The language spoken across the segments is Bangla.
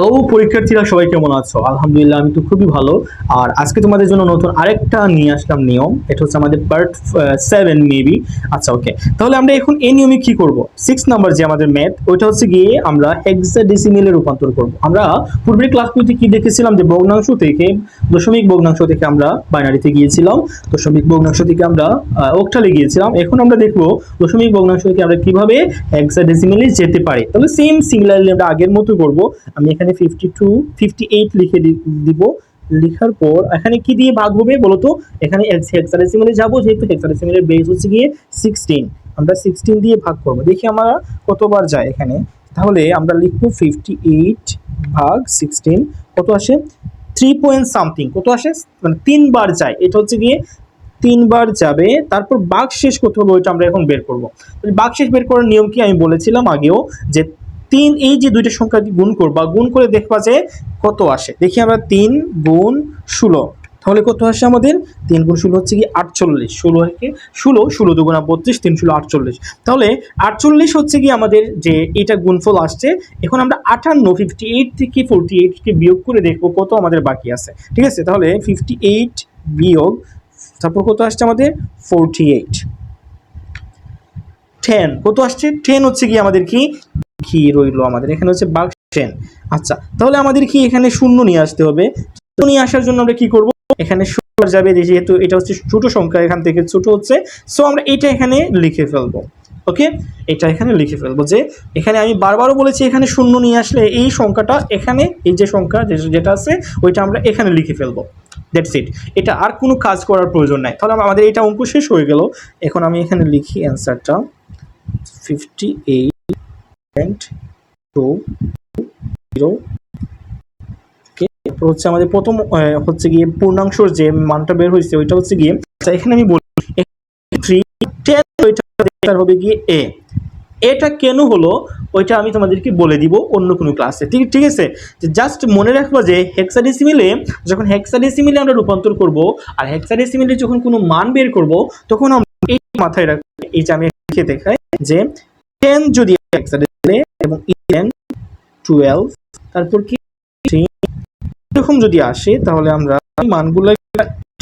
হ্যালো পরীক্ষার্থীরা, সবাই কেমন আছো? আলহামদুলিল্লাহ, আমি তো খুবই ভালো। আর আজকে তোমাদের জন্য নতুন আরেকটা নিয়ে আসলাম নিয়ম। এটা হচ্ছে আমাদের পার্ট সেভেন মেবি আচ্ছা ওকে তাহলে আমরা এখন এই নিয়মে কি করব? সিক্স নাম্বার যে আমাদের ম্যাথ ওইটা হচ্ছে গিয়ে আমরা হেক্সাডেসিমেলে রূপান্তর করব। আমরা পূর্বের ক্লাসগুলিতে কি দেখেছিলাম? যে ভগ্নাংশ থেকে, দশমিক ভগ্নাংশ থেকে আমরা বাইনারিতে গিয়েছিলাম। দশমিক ভগ্নাংশ থেকে আমরা অক্টালে গিয়েছিলাম। এখন আমরা দেখব দশমিক ভগ্নাংশ থেকে আমরা কীভাবে হেক্সাডেসিমেলে যেতে পারি। তাহলে সেম সিমিলারলি আমরা আগের মতো করব। আমি এখানে ফিফটি টু ফিফটি এইট লিখে দিব। লেখার পর এখানে কি দিয়ে ভাগ হবে বলতো? এখানে হেক্সাডেসিমেলে যাব, যেহেতু হেক্সাডেসিমেলের বেস হচ্ছে গিয়ে সিক্সটিন আমরা সিক্সটিন দিয়ে ভাগ করব। দেখি আমরা কতবার যায় এখানে। তাহলে আমরা লিখব ফিফটি এইট ভাগ সিক্সটিন কত আসে? থ্রি পয়েন্ট সামথিং কত আসে? মানে তিনবার যায়। এটা হচ্ছে গিয়ে তিনবার যাবে। তারপর বাঘ শেষ করতে হবে ওইটা আমরা এখন বের করব। বাঘ শেষ বের করার নিয়ম কি আমি বলেছিলাম আগেও, যে তিন, এই যে দুইটা সংখ্যা গুণ করবা, গুণ করে দেখবা যে কত আসে। দেখি আমরা তিন গুণ ষোলো। তাহলে কত আসে আমাদের? তিন গুণ ষোলো হচ্ছে কি আটচল্লিশ। ষোলো থেকে ষোলো ষোলো দুগুণা বত্রিশ, তিন ষোলো আটচল্লিশ। তাহলে আটচল্লিশ হচ্ছে কি আমাদের যে এটা গুণফল আসছে, এখন আমরা আটান্ন ফিফটি এইট থেকে ফোরটি এইটকে বিয়োগ করে দেখব কত আমাদের বাকি আছে। ঠিক আছে? তাহলে ফিফটি এইট বিয়োগ, তারপর কত আসছে আমাদের? ফোরটি এইট টেন কত আসছে? টেন হচ্ছে কি আমাদের কি? কি রইল আমাদের? এখানে হচ্ছে বাঘ টেন আচ্ছা তাহলে আমাদের কি এখানে শূন্য নিয়ে আসতে হবে? শূন্য নিয়ে আসার জন্য আমরা কি করব? এখানে শূন্য যাবে, যেহেতু এটা হচ্ছে ছোট সংখ্যা, এখান থেকে ছোট হচ্ছে। সো আমরা এটা এখানে লিখে ফেলব ওকে এটা এখানে লিখে ফেলব যে, এখানে আমি বারবারও বলেছি এখানে শূন্য নিয়ে আসলে এই সংখ্যাটা, এখানে এই যে সংখ্যা যেটা আছে, ওইটা আমরা এখানে লিখে ফেলব। দ্যাটস ইট এটা আর কোনো কাজ করার প্রয়োজন নাই। তাহলে আমাদের এটা অঙ্ক শেষ হয়ে গেল। এখন আমি এখানে লিখি অ্যান্সারটা fifty eight point two zero হচ্ছে আমাদের প্রথম হচ্ছে গিয়ে যে মানটা বের হয়েছে, ওইটা হচ্ছে গিয়ে আচ্ছা এখানে আমি বলি থ্রি টেন ওইটা হবে গিয়ে এ এটা কেন হলো? ওইটা আমি তোমাদেরকে বলে দিব অন্য কোনো ক্লাসে ঠিক ঠিক আছে? জাস্ট মনে রাখবা যে হেক্সাডেসিমিলে যখন হেক্সাডেসিমিলে আমরা রূপান্তর করব, আর হেক্সাডেসিমিলে যখন কোনো মান বের করব, তখন আমরা এই মাথায় রাখব, এই যে আমি দেখাই যে টেন যদি হেক্সাডেসিমিলে এবং ইলেভেন টুয়েলভ তারপর কি? এরকম যদি আসে, তাহলে আমরা মানগুলো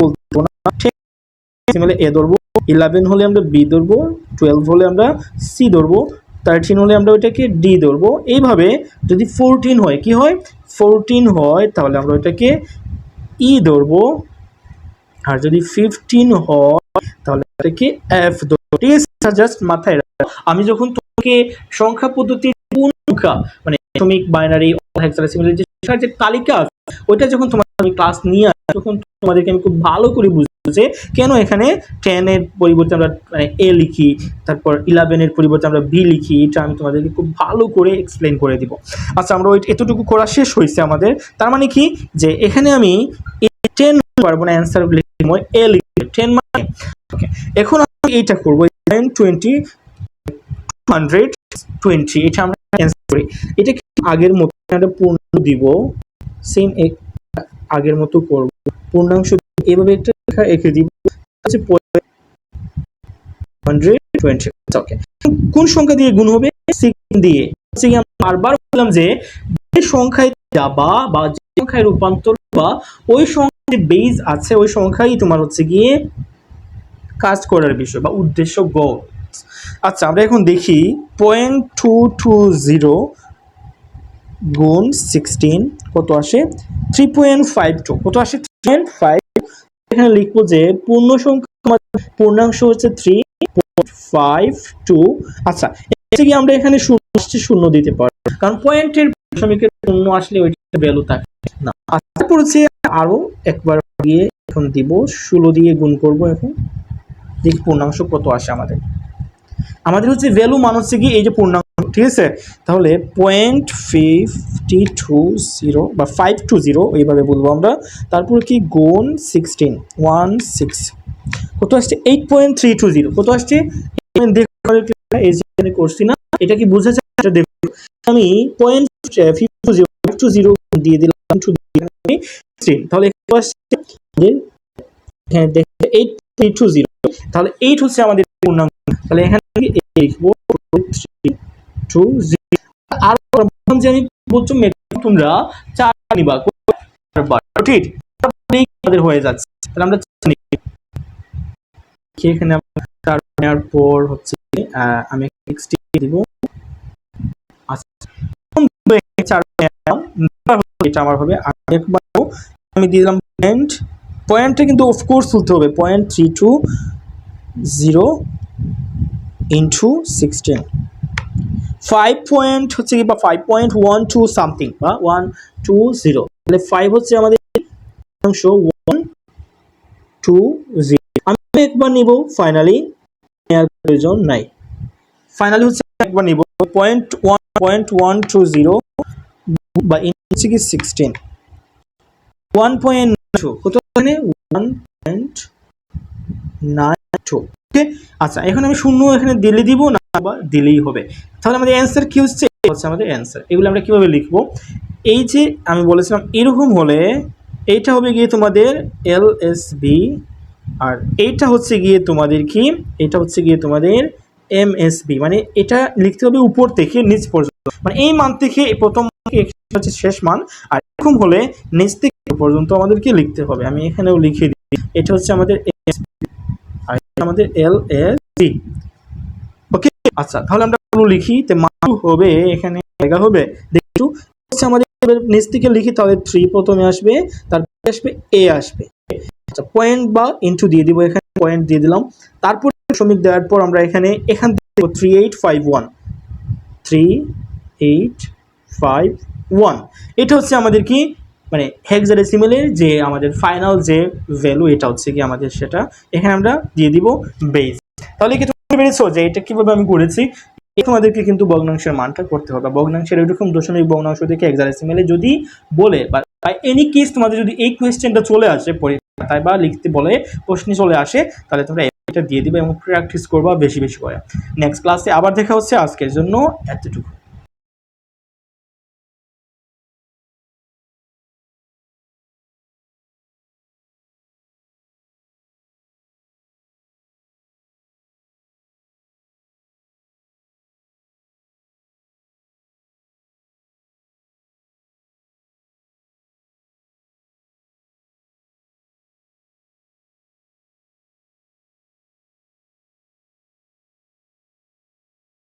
বলব না। হেক্সাডেসিমিলে এ ধরবো ইলেভেন হলে আমরা বি ধরবো টুয়েলভ হলে আমরা সি ধরবো থার্টিন হলে আমরা ওইটাকে ডি ধরবো। এইভাবে যদি ফোরটিন হয়, কি হয়? ফোরটিন হয়, তাহলে আমরা ওইটাকে ই ধরবো। আর যদি ফিফটিন হয়, তাহলে এটাকে এফ ধরবো। ঠিক আছে জাস্ট মাথায় রাখো। আমি যখন তোমাকে সংখ্যা পদ্ধতির কোন সংখ্যা? মানে দশমিক বাইনারি হেক্সাডেসিমাল যে সংখ্যার যে তালিকা আছে, ওইটা যখন তোমার আমি ক্লাস নিয়ে আসি তখন তোমাদেরকে আমি খুব ভালো করে বুঝতে কেন এখানে টেন এর পরিবর্তে আমরা মানে এ লিখি তারপর ইলেভেনের পরিবর্তে আমরা বি লিখি এটা আমি তোমাদেরকে খুব ভালো করে এক্সপ্লেন করে দিব। আচ্ছা আমরা ওই এতটুকু করা শেষ হয়েছে আমাদের। তার মানে কি? যে এখানে আমি টেন পারব না অ্যান্সার লিখব এ লিখব টেন মানে এখন আমি এইটা করব টেন টোয়েন্টি হান্ড্রেড টোয়েন্টি এটা আমরা অ্যান্সার করি। এটা কি আগের মতো একটা পূর্ণ দিব? সেম আগের মতো করব। পূর্ণাংশ এভাবে একটা লেখা এঁকে দিব। হচ্ছে হান্ড্রেড টোয়েন্টি ওকে কোন সংখ্যা দিয়ে গুণ হবে? সিক্স দিয়ে। কি বারবার বললাম যে যে সংখ্যায় যাবা বা যে সংখ্যায় রূপান্তর বা ওই সংখ্যার যে বেজ আছে, ওই সংখ্যাই তোমার হচ্ছে গিয়ে কাজ করার বিষয় বা উদ্দেশ্য গোল আচ্ছা আমরা এখন দেখি পয়েন্ট টু টু জিরো গুণ সিক্সটিন কত আসে? থ্রি পয়েন্ট ফাইভ টু কত আসে? থ্রি পয়েন্ট ফাইভ এখানে লিখব যে পূর্ণ সংখ্যা পূর্ণাংশ হচ্ছে থ্রি পয়েন্ট ফাইভ টু আচ্ছা এতে কি আমরা এখানে শূন্য শূন্য দিতে পারব। কারণ পয়েন্টের দশমিকের শূন্য আসলে ওইটা ভ্যালু থাকে। না আর তারপর হচ্ছে আরও একবার দিয়ে এখন দিব। ষোলো দিয়ে গুণ করব এখন। দেখি পূর্ণাংশ কত আসে আমাদের। আমাদের হচ্ছে ভ্যালু মান হচ্ছে কি এই যে পূর্ণাংশ ঠিক আছে? তাহলে পয়েন্ট ফিফটি টু জিরো বা ফাইভ টু জিরো এইভাবে বলব আমরা। তারপর কি? গুণ সিক্সটিন ওয়ান সিক্স কত আসছে? Eight point three two zero কত আসছে? এই করছি না। এটা কি বুঝেছে? এটা দেখো আমি point fifty two zero two zero দিয়ে দিলাম টু সিক্সটিন তাহলে আসছে? এইট থ্রি টু জিরো তাহলে এইট হচ্ছে আমাদের পূর্ণাঙ্ক। তাহলে এখানে আর যে আমি প্রথম তোমরা চার নিবা ঠিক আমাদের হয়ে যাচ্ছে। তাহলে আমরা এখানে চার নেওয়ার পর হচ্ছে আমি দিব। আচ্ছা আমি দিলাম পয়েন্ট পয়েন্টটা কিন্তু অফকোর্স তুলতে হবে। Point three two zero into sixteen five point হচ্ছে কি বা five point one two something বা ওয়ান টু জিরো তাহলে ফাইভ হচ্ছে আমাদের অংশ ওয়ান টু জিরো আমি একবার নিব ফাইনালি নেওয়ার প্রয়োজন নাই। ফাইনালি হচ্ছে একবার নিব point one point one two zero বা ইন হচ্ছে কি সিক্সটিন ওয়ান পয়েন্ট টু কত one point nine two okay? আচ্ছা এখন আমি শূন্য এখানে দিলে দিব না বা দিলেই হবে। তাহলে আমাদের অ্যান্সার কি হচ্ছে? হচ্ছে আমাদের অ্যান্সার এগুলো আমরা কীভাবে লিখব? এই যে আমি বলেছিলাম, এরকম হলে এইটা হবে গিয়ে তোমাদের এল এস বি আর এইটা হচ্ছে গিয়ে তোমাদের কি? এটা হচ্ছে গিয়ে তোমাদের এম এস বি মানে এটা লিখতে হবে উপর থেকে নিচ পর্যন্ত। মানে এই মান থেকে প্রথম হচ্ছে শেষ মান, আর এরকম হলে নিচ থেকে পর্যন্ত আমাদেরকে লিখতে হবে। আমি এখানেও লিখে দিই। এটা হচ্ছে আমাদের আমাদের এল এস বি ওকে আচ্ছা তাহলে আমরা লিখি, তে মান হবে, এখানে জায়গা হবে, দেখু আমাদের নিচ থেকে লিখি, তাহলে থ্রি প্রথমে আসবে, তারপরে আসবে এ আসবে। আচ্ছা পয়েন্ট বা ইনটু দিয়ে দিব, এখানে পয়েন্ট দিয়ে দিলাম। তারপর শ্রমিক দেওয়ার পর আমরা এখানে, এখান থেকে three eight five one three eight five one এটা হচ্ছে আমাদের কি? মানে হেক্সাডেসিমেলের যে আমাদের ফাইনাল যে ভ্যালু এটা হচ্ছে কি আমাদের সেটা। এখানে আমরা দিয়ে দিব বেস তাহলে কি তুমি পেরেছ যে এটা কীভাবে আমি করেছি? তোমাদেরকে কিন্তু ভগ্নাংশের মানটা করতে হবে। ভগ্নাংশের এরকম দশমিক ভগ্নাংশ থেকে হেক্সাডেসিমেলে যদি বলে বা এনি কেস তোমাদের যদি এই কোয়েশ্চেনটা চলে আসে, পরীক্ষায় বা লিখতে বলে, প্রশ্নে চলে আসে, তাহলে তোমরা এটা দিয়ে দিবে এবং প্র্যাকটিস করবা বেশি বেশি করে। নেক্সট ক্লাসে আবার দেখা হচ্ছে। আজকের জন্য এতটুকু।